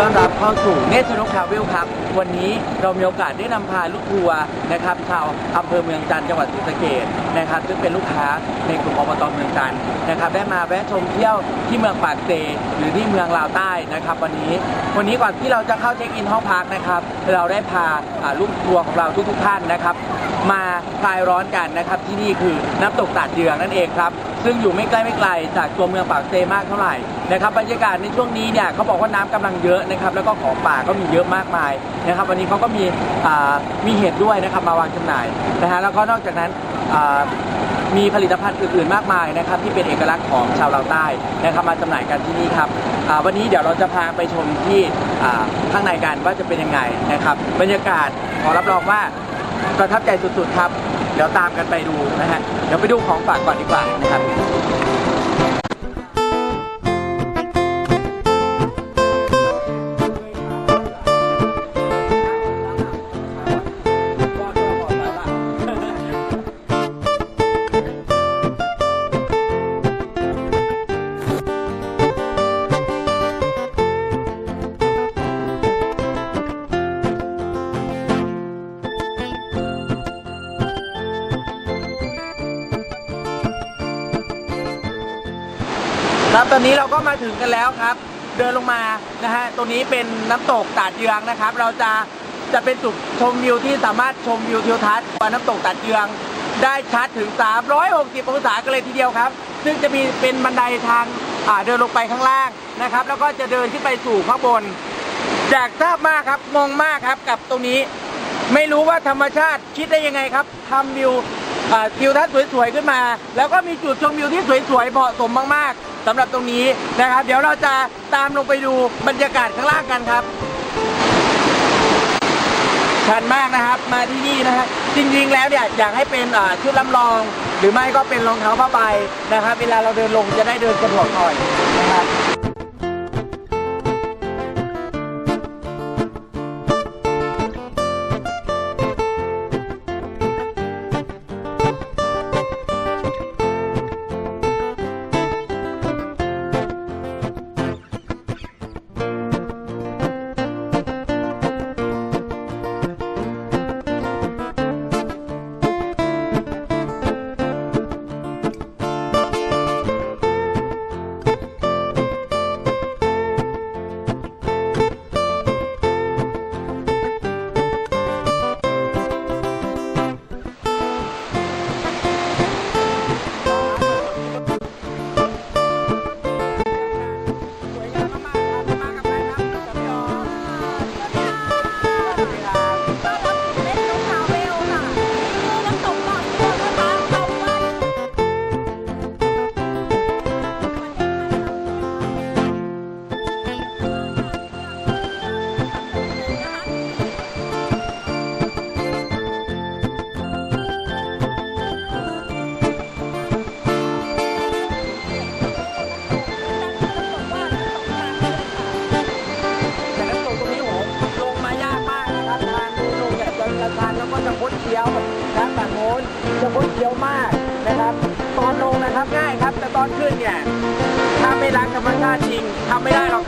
ต้อนรับเข้าสู่เนชนกทราเวลครับ วันนี้เรามีโอกาสได้นำพาลูกทัวร์นะครับชาวอำเภอเมืองจันทร์จังหวัดศรีสะเกษนะครับ ซึ่งเป็นลูกค้าในกลุ่มอบตเมืองจันทร์นะครับ ได้มาแวะชมเที่ยวที่เมืองปากเซหรือที่เมืองลาวใต้นะครับ วันนี้ วันนี้ก่อนที่เราจะเข้าเช็คอินห้องพักนะครับ เราได้พาอ่าลูกทัวร์ของเราทุกๆท่านนะครับ มาคลายร้อนกันนะครับที่นี่คือน้ำตกตาดเยืองนั่นเองครับ ซึ่งอยู่ไม่ใกล้ไม่ไกลจากตัวเมืองปากเซมากเท่าไหร่นะครับบรรยากาศในช่วงนี้เนี่ยเขาบอกว่าน้ำกำลังเยอะนะครับแล้วก็ของป่าก็มีเยอะมากมายนะครับวันนี้เขาก็มีมีเห็ดด้วยนะครับมาวางจำหน่ายนะฮะแล้วก็นอกจากนั้นมีผลิตภัณฑ์อื่นๆมากมายนะครับที่เป็นเอกลักษณ์ของชาวลาวใต้นะครับมาจำหน่ายกันที่นี่ครับวันนี้เดี๋ยวเราจะพาไปชมที่ข้างในกันว่าจะเป็นยังไงนะครับบรรยากาศขอรับรองว่าประทับใจสุดๆครับ เดี๋ยวตามกันไปดูนะฮะ เดี๋ยวไปดูของฝากก่อนดีกว่านะครับ ครับตอนนี้เราก็มาถึงกันแล้วครับ เดินลงมานะฮะตรงนี้เป็นน้ำตกตาดเยืองนะครับ เราจะจะเป็นจุดชมวิวที่สามารถชมวิวทิวทัศน์ว่าน้ำตกตาดเยือง ได้ชัดถึง 360 องศากันเลยทีเดียวครับ ซึ่งจะมีเป็นบันไดทางเดินลงไปข้างล่างนะครับ แล้วก็จะเดินขึ้นไปสู่ข้างบนอยากทราบมากครับงงมากครับกับตรงนี้ ไม่รู้ว่าธรรมชาติคิดได้ยังไงครับทำวิวทิวทัศน์สวยๆขึ้นมา แล้วก็มีจุดชมวิวที่สวยๆเหมาะสมมากๆ สำหรับตรงนี้นะครับ เดี๋ยวเราจะตามลงไปดูบรรยากาศข้างล่างกันครับชันมากนะครับมาที่นี่นะฮะจริงๆแล้วเนี่ยอยากให้เป็นอ่าชุดลำลอง หรือไม่ก็เป็นรองเท้าผ้าใบนะครับ เวลาเราเดินลงจะได้เดินสะดวกหน่อยนะครับ จะคดเคี้ยวนะฝั่งโน้นจะคดเคี้ยวมากนะครับ ตอนลงนะครับง่ายครับ แต่ตอนขึ้นเนี่ยถ้าไม่รักธรรมชาติจริงทำไม่ได้หรอก